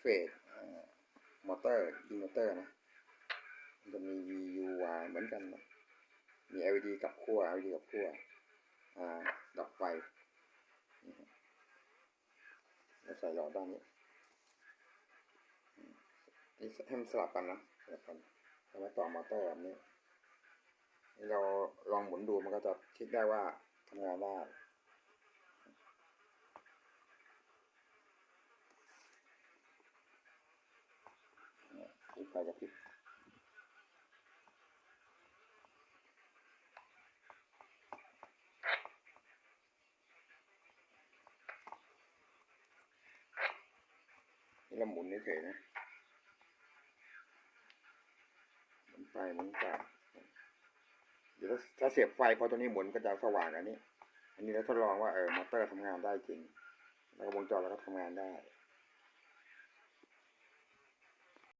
เฟสมอเตอร์อินเวอร์เตอร์นะมันจะมี VUY เหมือนกันนะมี LED กับขั้ว LED กับขั้วดับไฟนี่ฮะแล้วใส่หลอดด้านนี้นี่ให้มันสลับกันนะสลับกันแล้วมต่อมอเตอร์แบบนี้เราลองหมุนดูมันก็จะเช็คได้ว่าทำงานได้ ปิดไฟกระพริบนี่เราหมุนเฉยนะหมุนไปหมุนไปเดี๋ยวถ้าเสียบไฟพอตัวนี้หมุนก็จะสว่างอันนี้ อันนี้เราทดลองว่าเออมอเตอร์ทำงานได้จริง แล้วก็วงจรเราก็ทำงานได้